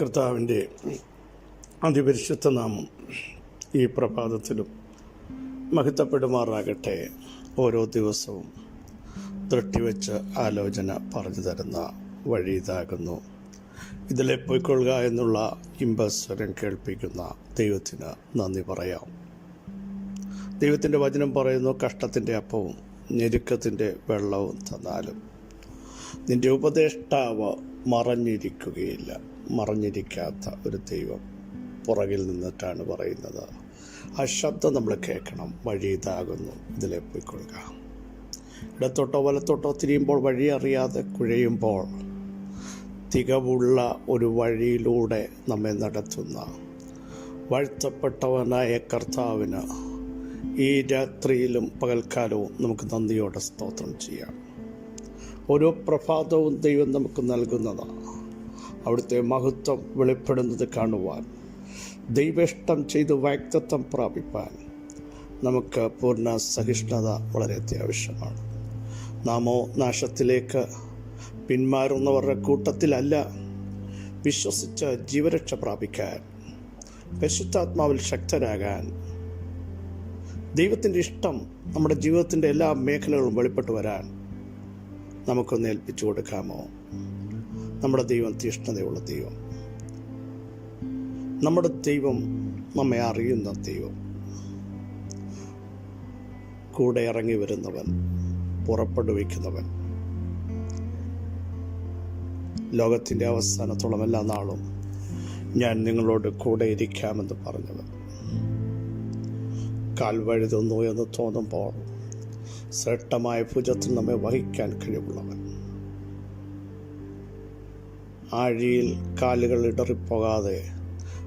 കർത്താവിന്റെ അതിപരിശുദ്ധ നാമം ഈ പ്രഭാതത്തിലും മഹിത്തപ്പെടുമാറാകട്ടെ ഓരോ ദിവസവും ദൃഷ്ടിവെച്ച് ആലോചന പറഞ്ഞു തരുന്ന വഴി ഇതാകുന്നു. ഇതിലെ പൊയ്ക്കൊള്ളുക എന്നുള്ള ഇമ്പസ്വരം കേൾപ്പിക്കുന്ന ദൈവത്തിന് നന്ദി പറയാം. ദൈവത്തിന്റെ വചനം പറയുന്നു കഷ്ടത്തിന്റെ അപ്പവും ഞെരുക്കത്തിന്റെ വെള്ളവും തന്നാലും നിന്റെ ഉപദേഷ്ടാവ് മറഞ്ഞിരിക്കുകയില്ല. മറഞ്ഞിരിക്കാത്ത ഒരു ദൈവം പുറകിൽ നിന്നിട്ടാണ് പറയുന്നത്. ആ ശബ്ദം നമ്മൾ കേൾക്കണം. വഴി ഇതാകുന്നു. ഇതിലെ പോയിക്കൊള്ളുക ഇടത്തോട്ടോ വലത്തോട്ടോ തിരിയുമ്പോൾ വഴി അറിയാതെ കുഴയുമ്പോൾ തികവുള്ള ഒരു വഴിയിലൂടെ നമ്മെ നടത്തുന്ന വാഴ്ത്തപ്പെട്ടവനായ കർത്താവിന് ഈ രാത്രിയിലും പകൽക്കാലവും നമുക്ക് നന്ദിയോടെ സ്തോത്രം ചെയ്യാം. ഓരോ പ്രഭാതവും ദൈവം നമുക്ക് നൽകുന്നതാണ് അവിടുത്തെ മഹത്വം വെളിപ്പെടുന്നത് കാണുവാൻ ദൈവേഷ്ടം ചെയ്ത് വ്യക്തിത്വം പ്രാപിപ്പാൻ നമുക്ക് പൂർണ സഹിഷ്ണുത വളരെ അത്യാവശ്യമാണ്. നാമോ നാശത്തിലേക്ക് പിന്മാറുന്നവരുടെ കൂട്ടത്തിലല്ല വിശ്വസിച്ച് ജീവരക്ഷ പ്രാപിക്കാൻ പരിശുദ്ധാത്മാവിൽ ശക്തരാകാൻ ദൈവത്തിന്റെ ഇഷ്ടം നമ്മുടെ ജീവിതത്തിന്റെ എല്ലാ മേഖലകളും വെളിപ്പെട്ടു വരാൻ നമുക്കൊന്ന് ഏൽപ്പിച്ചു കൊടുക്കാമോ? നമ്മുടെ ദൈവം തീഷ്ണതയുള്ള ദൈവം. നമ്മുടെ ദൈവം നമ്മെ അറിയുന്ന ദൈവം. കൂടെ ഇറങ്ങി വരുന്നവൻ പുറപ്പെടുവിക്കുന്നവൻ ലോകത്തിന്റെ അവസാനത്തോളം എല്ലാ നാളും ഞാൻ നിങ്ങളോട് കൂടെ ഇരിക്കാമെന്ന് പറഞ്ഞവൻ. കാൽ വഴുതുന്നു എന്ന് തോന്നുമ്പോൾ ശ്രേഷ്ഠമായ ഭുജത്തിൽ നമ്മെ വഹിക്കാൻ കഴിവുള്ളവൻ. ആഴിയിൽ കാലുകൾ ഇടറിപ്പോകാതെ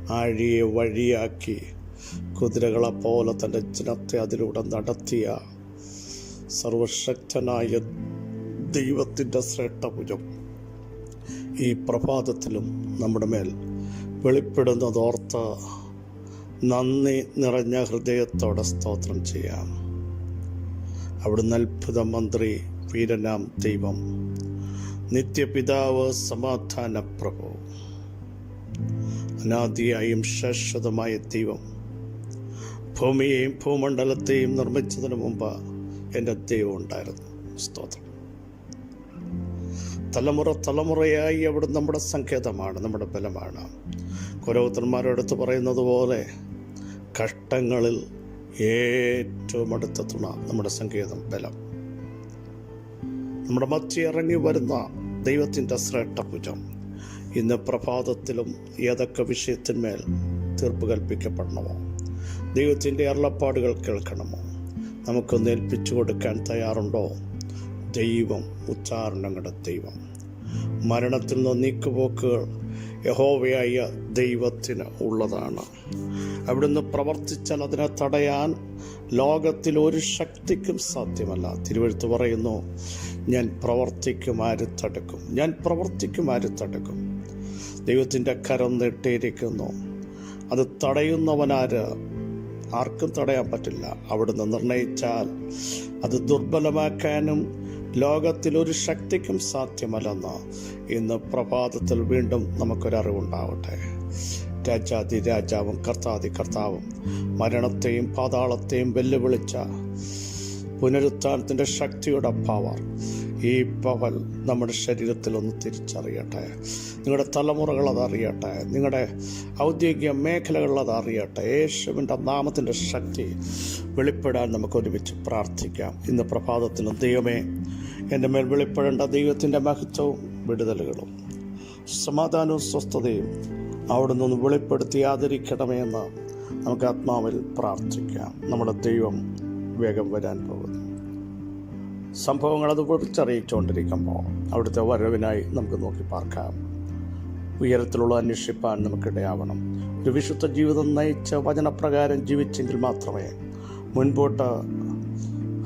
ആഴിയെ വഴിയാക്കി കുതിരകളെ പോലെ തന്റെ ജനത്തെ അതിലൂടെ നടത്തിയ സർവശക്തനായ ദൈവത്തിന്റെ ശ്രേഷ്ഠഭുജം ഈ പ്രഭാതത്തിലും നമ്മുടെ മേൽ വെളിപ്പെടുന്നതോർത്ത് നന്ദി നിറഞ്ഞ ഹൃദയത്തോടെ സ്തോത്രം ചെയ്യാം. അവിടുന്ന് അത്ഭുത മന്ത്രി വീരനാം ദൈവം. നിത്യപിതാവ് സമാധാന പ്രഭു. അനാദിയായും ശാശ്വതമായ ദൈവം. ഭൂമിയെയും ഭൂമണ്ഡലത്തെയും നിർമ്മിച്ചതിന് മുമ്പ് എന്റെ ദൈവം ഉണ്ടായിരുന്നു. സ്തോത്രം. തലമുറ തലമുറയായി അവിടെ നമ്മുടെ സങ്കേതമാണ് നമ്മുടെ ബലമാണ്. കുരവത്തന്മാരോടത്ത് പറയുന്നത് പോലെ കഷ്ടങ്ങളിൽ ഏറ്റവും അടുത്ത തുണ നമ്മുടെ സങ്കേതം ബലം. നമ്മുടെ മധ്യ ഇറങ്ങി വരുന്ന ദൈവത്തിന്റെ ശ്രേഷ്ഠഭുജം ഇന്ന് പ്രഭാതത്തിലും ഏതൊക്കെ വിഷയത്തിന്മേൽ തീർപ്പ് കൽപ്പിക്കപ്പെടണമോ? ദൈവത്തിന്റെ അരുളപ്പാടുകൾ കേൾക്കണമോ? നമുക്കൊന്ന് ഏൽപ്പിച്ചു കൊടുക്കാൻ തയ്യാറുണ്ടോ? ദൈവം ഉച്ചാരണങ്ങളുടെ ദൈവം. മരണത്തിൽ നിന്ന് നീക്കുപോക്കുകൾ യഹോവയായ ദൈവത്തിന് ഉള്ളതാണ്. അവിടുന്ന് പ്രവർത്തിച്ചാൽ അതിനെ തടയാൻ ലോകത്തിൽ ഒരു ശക്തിക്കും സാധ്യമല്ല. തിരുവഴുത്ത് പറയുന്നു ഞാൻ പ്രവർത്തിക്കും ആര് തടുക്കും. ഞാൻ പ്രവർത്തിക്കും ആര് തടുക്കും. ദൈവത്തിന്റെ കരം നീട്ടിയിരിക്കുന്നു. അത് തടയുന്നവനാര് ആർക്കും തടയാൻ പറ്റില്ല. അവിടുന്ന് നിർണയിച്ചാൽ അത് ദുർബലമാക്കാനും ലോകത്തിൽ ഒരു ശക്തിക്കും സാധ്യമല്ലെന്ന് ഇന്ന് പ്രഭാതത്തിൽ വീണ്ടും നമുക്കൊരറിവുണ്ടാവട്ടെ. രാജാതി രാജാവും കർത്താതി കർത്താവും. മരണത്തെയും പാതാളത്തെയും വെല്ലുവിളിച്ച പുനരുത്ഥാനത്തിന്റെ ശക്തിയുടെ പവർ ഈ പവൽ നമ്മുടെ ശരീരത്തിൽ ഒന്ന് തിരിച്ചറിയട്ടെ. നിങ്ങളുടെ തലമുറകൾ അതറിയട്ടെ. നിങ്ങളുടെ ഔദ്യോഗിക മേഖലകൾ അതറിയട്ടെ. യേശുവിന്റെ നാമത്തിന്റെ ശക്തി വെളിപ്പെടാൻ നമുക്ക് ഒരുമിച്ച് പ്രാർത്ഥിക്കാം. ഇന്ന് പ്രഭാതത്തിന് ദൈവമേ എന്റെ മേൽ വെളിപ്പെടേണ്ട ദൈവത്തിന്റെ മഹത്വവും വിടുതലുകളും സമാധാനവും സ്വസ്ഥതയും അവിടെ നിന്ന് വെളിപ്പെടുത്തി ആദരിക്കണമെന്ന് നമുക്ക് ആത്മാവിൽ പ്രാർത്ഥിക്കാം. നമ്മുടെ ദൈവം വേഗം വരാൻ പോകുന്നു. സംഭവങ്ങൾ അത് പൊളിച്ചറിയിച്ചുകൊണ്ടിരിക്കുമ്പോൾ അവിടുത്തെ വരവിനായി നമുക്ക് നോക്കി പാർക്കാം. ഉയരത്തിലുള്ള അന്വേഷിപ്പാൻ നമുക്കിടയാവണം. ഒരു വിശുദ്ധ ജീവിതം നയിച്ച വചനപ്രകാരം ജീവിച്ചെങ്കിൽ മാത്രമേ മുൻപോട്ട്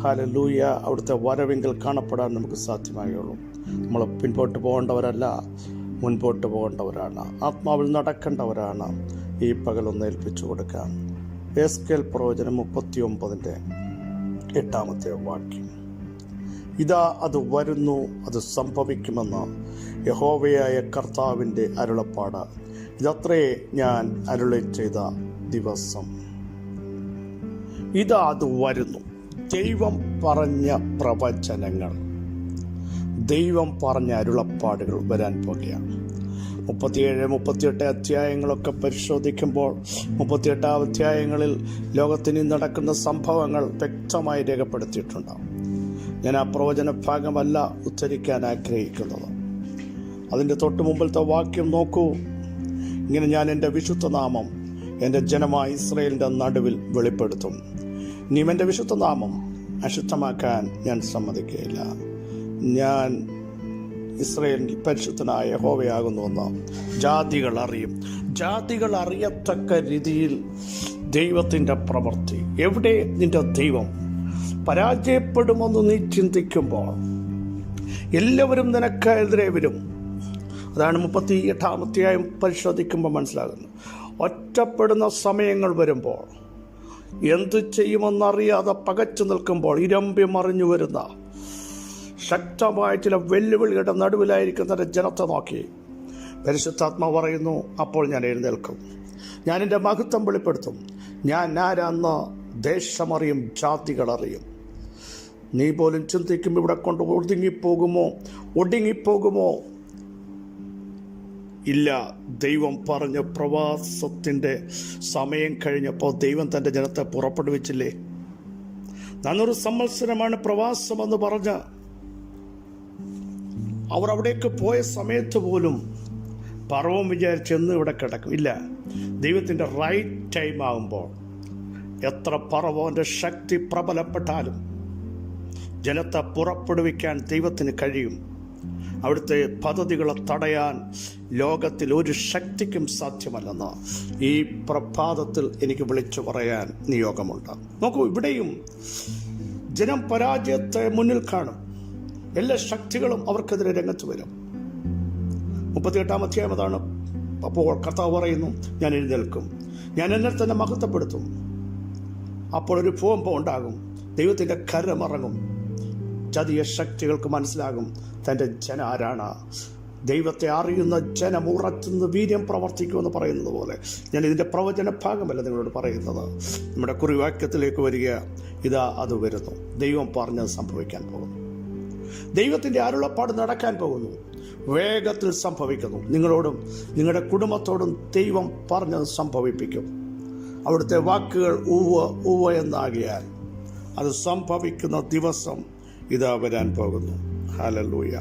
ഹാലലൂയ അവിടുത്തെ വരവെങ്കിൽ കാണപ്പെടാൻ നമുക്ക് സാധ്യമായുള്ളൂ. നമ്മൾ പിൻപോട്ട് പോകേണ്ടവരല്ല. മുൻപോട്ട് പോകേണ്ടവരാണ്. ആത്മാവിൽ നടക്കേണ്ടവരാണ്. ഈ പകലൊന്ന് ഏൽപ്പിച്ചു കൊടുക്കാം എസ്കേൽ പ്രവചനം മുപ്പത്തി ഒമ്പതിന്റെ എട്ടാമത്തെ വാക്യം. ഇതാ അത് വരുന്നു അത് സംഭവിക്കുമെന്ന് യഹോവയായ കർത്താവിന്റെ അരുളപ്പാട്. ഇതത്രേ ഞാൻ അരുളി ചെയ്ത ദിവസം. ഇതാ അത് വരുന്നു. ദൈവം പറഞ്ഞ പ്രവചനങ്ങൾ. ദൈവം പറഞ്ഞ അരുളപ്പാടുകൾ വരാൻ പോകുകയാണ് മുപ്പത്തിയേഴ് മുപ്പത്തിയെട്ട് അധ്യായങ്ങളൊക്കെ പരിശോധിക്കുമ്പോൾ മുപ്പത്തിയെട്ടാം അധ്യായങ്ങളിൽ ലോകത്തിന് നടക്കുന്ന സംഭവങ്ങൾ വ്യക്തമായി രേഖപ്പെടുത്തിയിട്ടുണ്ടാവും. ഞാൻ ആ പ്രവചന ഭാഗമല്ല ഉച്ചരിക്കാൻ ആഗ്രഹിക്കുന്നത്. അതിന്റെ തൊട്ട് മുമ്പിലത്തെ വാക്യം നോക്കൂ. ഇങ്ങനെ ഞാൻ എന്റെ വിശുദ്ധ നാമം എന്റെ ജനമായ ഇസ്രയേലിന്റെ നടുവിൽ വെളിപ്പെടുത്തും. ഇനിയും എന്റെ വിശുദ്ധ നാമം അശുദ്ധമാക്കാൻ ഞാൻ സമ്മതിക്കുകയില്ല. ഞാൻ ഇസ്രയേലിന്റെ പരിശുദ്ധനായ ഹോവയാകുന്നുവെന്ന് ജാതികൾ അറിയും. ജാതികൾ അറിയത്തക്ക രീതിയിൽ ദൈവത്തിന്റെ പ്രവൃത്തി. എവിടെ നിന്റെ ദൈവം? പരാജയപ്പെടുമെന്ന് നീ ചിന്തിക്കുമ്പോൾ എല്ലാവരും നിനക്കെതിരെ വരും. അതാണ് മുപ്പത്തി എട്ടാമത്തെയായും പരിശോധിക്കുമ്പോൾ മനസ്സിലാകുന്നത്. ഒറ്റപ്പെടുന്ന സമയങ്ങൾ വരുമ്പോൾ എന്ത് ചെയ്യുമെന്നറിയാതെ പകച്ചു നിൽക്കുമ്പോൾ ഇരമ്പി മറിഞ്ഞു വരുന്ന ശക്തമായ ചില വെല്ലുവിളികളുടെ നടുവിലായിരിക്കുന്ന ജനത്തെ നോക്കി. പരിശുദ്ധാത്മ പറയുന്നു അപ്പോൾ ഞാൻ എഴുന്നേൽക്കും. ഞാൻ എന്റെ മഹത്വം വെളിപ്പെടുത്തും. ഞാൻ ആരാന്ന് ദേശമറിയും ജാതികളറിയും നീ പോലും ചിന്തിക്കും ഇവിടെ കൊണ്ട് ഒതുങ്ങിപ്പോകുമോ ഒടുങ്ങിപ്പോകുമോ? ഇല്ല ദൈവം പറഞ്ഞ പ്രവാസത്തിന്റെ സമയം കഴിഞ്ഞപ്പോൾ ദൈവം തന്റെ ജനത്തെ പുറപ്പെടുവിച്ചില്ലേ? നന്നൊരു സംവത്സരമാണ് പ്രവാസമെന്ന് പറഞ്ഞ അവർ അവിടേക്ക് പോയ സമയത്ത് പോലും പർവം വിചാരിച്ചെന്ന് ഇവിടെ കിടക്കും. ഇല്ല ദൈവത്തിന്റെ റൈറ്റ് ടൈം ആകുമ്പോൾ എത്ര പറവോന്റെ ശക്തി പ്രബലപ്പെട്ടാലും ജനത്തെ പുറപ്പെടുവിക്കാൻ ദൈവത്തിന് കഴിയും. അവിടുത്തെ പദ്ധതികളെ തടയാൻ ലോകത്തിൽ ഒരു ശക്തിക്കും സാധ്യമല്ലെന്ന് ഈ പ്രഭാതത്തിൽ എനിക്ക് വിളിച്ചു പറയാൻ നിയോഗമുണ്ട്. നോക്കൂ ഇവിടെയും ജനം പരാജയത്തെ മുന്നിൽ കാണും. എല്ലാ ശക്തികളും അവർക്കെതിരെ രംഗത്ത് വരും. മുപ്പത്തിയെട്ടാം അധ്യായം അതാണ് അപ്പോൾ കർത്താവ് പറയുന്നു ഞാൻ എഴുന്നേൽക്കും. ഞാൻ എന്നെ തന്നെ മഹത്വപ്പെടുത്തും. അപ്പോൾ ഒരു ഭൂമ്പ ഉണ്ടാകും. ദൈവത്തിന്റെ കരമിറങ്ങും ചതിയ ശക്തികൾക്ക് മനസ്സിലാകും തന്റെ ജന ആരാണ്? ദൈവത്തെ അറിയുന്ന ജനം ഉറച്ചുന്ന വീര്യം പ്രവർത്തിക്കുമെന്ന് പറയുന്നത് പോലെ. ഞാൻ ഇതിന്റെ പ്രവചന ഭാഗമല്ല നിങ്ങളോട് പറയുന്നത്. നമ്മുടെ കുറിവാക്യത്തിലേക്ക് വരിക. ഇതാ അത് വരുന്നു. ദൈവം പറഞ്ഞത് സംഭവിക്കാൻ പോകുന്നു. ദൈവത്തിന്റെ അരുളപ്പാട് നടക്കാൻ പോകുന്നു. വേഗത്തിൽ സംഭവിക്കുന്നു. നിങ്ങളോടും നിങ്ങളുടെ കുടുംബത്തോടും ദൈവം പറഞ്ഞത് സംഭവിപ്പിക്കും. അവിടുത്തെ വാക്കുകൾ ഉവ്വ ഊവ എന്നാകിയാൽ അത് സംഭവിക്കുന്ന ദിവസം ഇതാ വരാൻ പോകുന്നു. ഹാലൂയ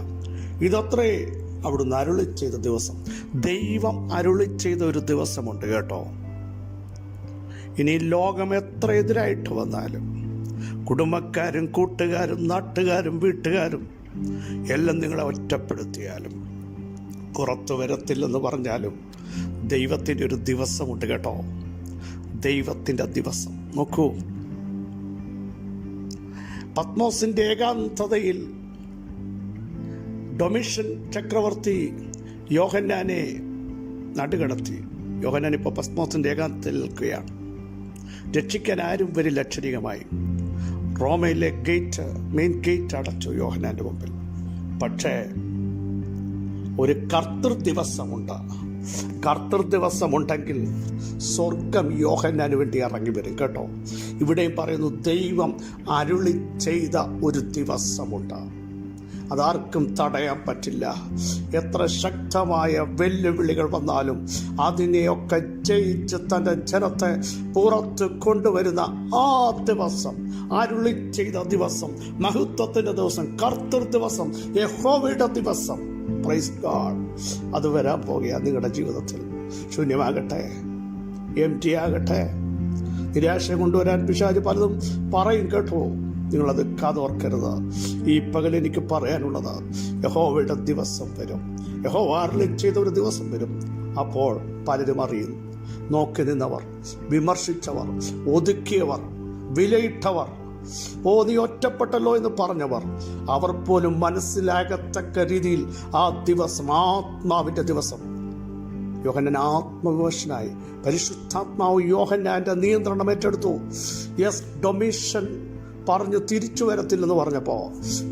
ഇതത്രേ അവിടുന്ന് അരുളി ചെയ്ത ദിവസം. ദൈവം അരുളി ചെയ്ത ഒരു ദിവസമുണ്ട് കേട്ടോ. ഇനി ലോകം എത്ര എതിരായിട്ട് വന്നാലും കുടുംബക്കാരും കൂട്ടുകാരും നാട്ടുകാരും വീട്ടുകാരും എല്ലാം നിങ്ങളെ ഒറ്റപ്പെടുത്തിയാലും പുറത്തു വരത്തില്ലെന്ന് പറഞ്ഞാലും ദൈവത്തിന്റെ ഒരു ദിവസമുണ്ട് കേട്ടോ. ദൈവത്തിന്റെ ദിവസം. നോക്കൂ. പത്മോസിന്റെ ഏകാന്തതയിൽ ഡൊമിഷൻ ചക്രവർത്തി യോഹന്നാനെ നടുകടത്തി. യോഹന്നാൻ ഇപ്പോൾ പത്മോസിന്റെ ഏകാന്തത്തിൽ നിൽക്കുകയാണ്. രക്ഷിക്കാൻ ആരും വരില്ല അക്ഷരികമായി റോമയിലെ ഗേറ്റ് മെയിൻ ഗേറ്റ് അടച്ചു യോഹന്നാന്റെ മുമ്പിൽ. പക്ഷേ ഒരു കർത്തൃ ദിവസമുണ്ട്. കർത്തൃ ദിവസമുണ്ടെങ്കിൽ സ്വർഗം യോഹന്നാന് വേണ്ടി ഇറങ്ങി വരും കേട്ടോ. ഇവിടെയും പറയുന്നു ദൈവം അരുളി ചെയ്ത ഒരു ദിവസമുണ്ട്. അതാർക്കും തടയാൻ പറ്റില്ല. എത്ര ശക്തമായ വെല്ലുവിളികൾ വന്നാലും അതിനെയൊക്കെ ജയിച്ച് തന്റെ ജനത്തെ പുറത്ത് കൊണ്ടുവരുന്ന ആ ദിവസം അരുളി ചെയ്ത ദിവസം മഹത്വത്തിന്റെ ദിവസം കർത്തൃ ദിവസം യഹോവയുടെ ദിവസം. പ്രൈസ് ഗാഡ് അത് വരാൻ പോകുക നിങ്ങളുടെ ജീവിതത്തിൽ. ശൂന്യമാകട്ടെ. എം ടി ആകട്ടെ നിരാശ കൊണ്ടുവരാൻ പിശാജ് പലതും പറയും കേട്ടോ. നിങ്ങളത് കാതോർക്കരുത്. ഈ പകൽ എനിക്ക് പറയാനുള്ളത് യഹോവയുടെ ദിവസം വരും. യഹോവ അരുളി ചെയ്ത ഒരു ദിവസം വരും. അപ്പോൾ പലരും അറിയും. നോക്കി നിന്നവർ വിമർശിച്ചവർ ഒതുക്കിയവർ വിലയിട്ടവർ. ഓ നീ ഒറ്റപ്പെട്ടല്ലോ എന്ന് പറഞ്ഞവർ. അവർ പോലും മനസ്സിലാകത്തക്ക രീതിയിൽ ആ ദിവസം ആത്മാവിന്റെ ദിവസം. യോഹന്നൻ ആത്മവിവശനായി പരിശുദ്ധാത്മാവ് യോഹന്നാന്റെ നിയന്ത്രണം ഏറ്റെടുത്തു. യെസ് ഡൊമിഷൻ പറഞ്ഞ് തിരിച്ചു വരത്തില്ലെന്ന് പറഞ്ഞപ്പോൾ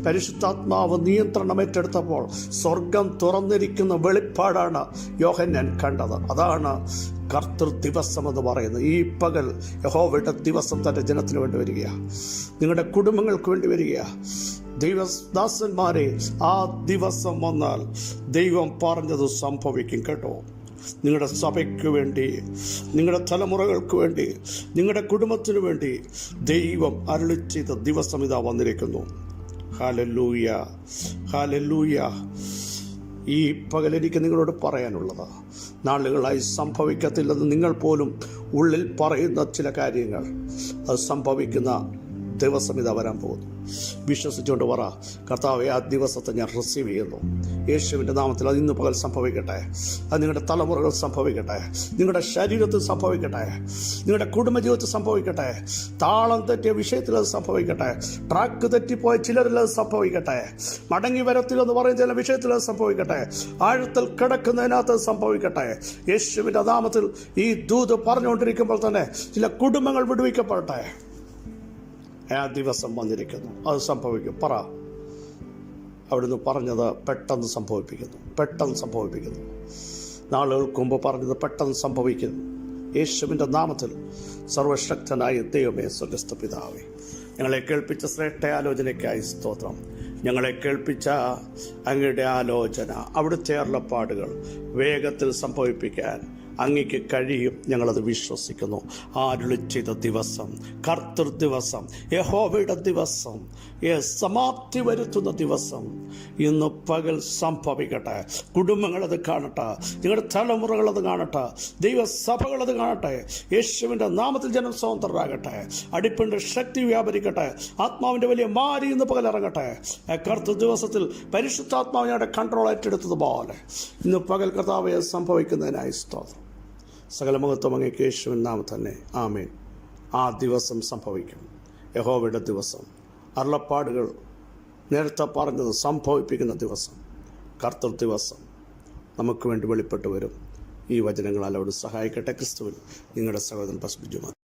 പരിശുദ്ധാത്മാവ് നിയന്ത്രണം ഏറ്റെടുത്തപ്പോൾ സ്വർഗം തുറന്നിരിക്കുന്ന വെളിപ്പാടാണ് യോഹന്നാൻ കണ്ടത്. അതാണ് കർത്തൃ ദിവസം എന്ന് പറയുന്നത്. ഈ പകൽ യഹോവയുടെ ദിവസം തന്റെ ജനത്തിന് വേണ്ടി വരികയാണ് നിങ്ങളുടെ കുടുംബങ്ങൾക്ക് വേണ്ടി വരികയാണ് ദൈവദാസന്മാരെ ആ ദിവസം വന്നാൽ ദൈവം പറഞ്ഞത് സംഭവിക്കും കേട്ടോ. നിങ്ങളുടെ സഭയ്ക്ക് വേണ്ടി നിങ്ങളുടെ തലമുറകൾക്ക് വേണ്ടി നിങ്ങളുടെ കുടുംബത്തിന് വേണ്ടി ദൈവം അരുളി ചെയ്ത ദിവസം ഇതാ വന്നിരിക്കുന്നു. Hallelujah hallelujah. ഈ പകൽ എനിക്ക് നിങ്ങളോട് പറയാനുള്ളത്. നാളുകളായി സംഭവിക്കത്തില്ലെന്ന് നിങ്ങൾ പോലും ഉള്ളിൽ പറയുന്ന ചില കാര്യങ്ങൾ. അത് സംഭവിക്കുന്ന ദിവസം ഇതാ വരാൻ പോകുന്നു. വിശ്വസിച്ചുകൊണ്ട് പറ കർത്താവെ ആ ദിവസത്തെ ഞാൻ റിസീവ് ചെയ്യുന്നു. യേശുവിന്റെ നാമത്തിൽ അത് ഇന്ന് പകൽ സംഭവിക്കട്ടെ. അത് നിങ്ങളുടെ തലമുറകൾ സംഭവിക്കട്ടെ. നിങ്ങളുടെ ശരീരത്തിൽ സംഭവിക്കട്ടെ. നിങ്ങളുടെ കുടുംബജീവിതത്തിൽ സംഭവിക്കട്ടെ. താളം തെറ്റിയ വിഷയത്തിൽ അത് സംഭവിക്കട്ടെ. ട്രാക്ക് തെറ്റിപ്പോയ ചിലരിൽ അത് സംഭവിക്കട്ടെ. മടങ്ങി വരത്തില്ലെന്ന് പറയുന്ന ചില വിഷയത്തിൽ അത് സംഭവിക്കട്ടെ. ആഴത്തിൽ കിടക്കുന്നതിനകത്ത് സംഭവിക്കട്ടെ. യേശുവിന്റെ നാമത്തിൽ ഈ ദൂത് പറഞ്ഞുകൊണ്ടിരിക്കുമ്പോൾ തന്നെ ചില കുടുംബങ്ങൾ വിടുവിക്കപ്പെടട്ടെ. ആ ദിവസം വന്നിരിക്കുന്നു. അത് സംഭവിക്കും. പറ. അവിടുന്ന് പറഞ്ഞത് പെട്ടെന്ന് സംഭവിപ്പിക്കുന്നു. പെട്ടെന്ന് സംഭവിപ്പിക്കുന്നു. നാളുകൾക്ക് മുമ്പ് പറഞ്ഞത് പെട്ടെന്ന് സംഭവിക്കുന്നു. യേശുവിന്റെ നാമത്തിൽ സർവശക്തനായ ദൈവമേ സ്വഗസ്ത പിതാവേ ഞങ്ങളെ കേൾപ്പിച്ച ശ്രേഷ്ഠ ആലോചനയ്ക്കായി സ്തോത്രം. ഞങ്ങളെ കേൾപ്പിച്ച അങ്ങയുടെ ആലോചന അവിടുത്തെ അരുളപ്പാടുകൾ വേഗത്തിൽ സംഭവിപ്പിക്കാൻ അങ്ങയ്ക്ക് കഴിയും ഞങ്ങളത് വിശ്വസിക്കുന്നു. ആരുളി ചെയ്ത ദിവസം കർത്തൃ ദിവസം യഹോവയുടെ ദിവസം സമാപ്തി വരുത്തുന്ന ദിവസം ഇന്ന് പകൽ സംഭവിക്കട്ടെ. കുടുംബങ്ങളത് കാണട്ടെ. നിങ്ങളുടെ തലമുറകളത് കാണട്ടെ. ദൈവസഭകളത് കാണട്ടെ. യേശുവിന്റെ നാമത്തിൽ ജനം സ്വതന്ത്രരാകട്ടെ. അടിപ്പിന്റെ ശക്തി വ്യാപരിക്കട്ടെ. ആത്മാവിന്റെ വലിയ മാരി ഇന്ന് ആ കർത്തൃ ദിവസത്തിൽ പരിശുദ്ധാത്മാവിനെ കൺട്രോൾ ഏറ്റെടുത്തതുപോലെ ഇന്ന് പകൽ കർത്താവെ സംഭവിക്കുന്നതിനായി സ്തോത്രം. സകല മഹത്വം അങ്ങേക്ക് യേശുവിൻ നാമം തന്നെ ആമേൻ. ആ ദിവസം സംഭവിക്കും. യഹോവയുടെ ദിവസം. അരുളപ്പാടുകൾ നേരത്തെ പറഞ്ഞത് സംഭവിപ്പിക്കുന്ന ദിവസം. കർത്തൃ ദിവസം. നമുക്ക് വേണ്ടി വെളിപ്പെട്ട് വരും. ഈ വചനങ്ങളാൽ സഹായിക്കട്ടെ. ക്രിസ്തുവിൽ നിങ്ങളുടെ സഹോദരൻ പസ്ബിജുമാർ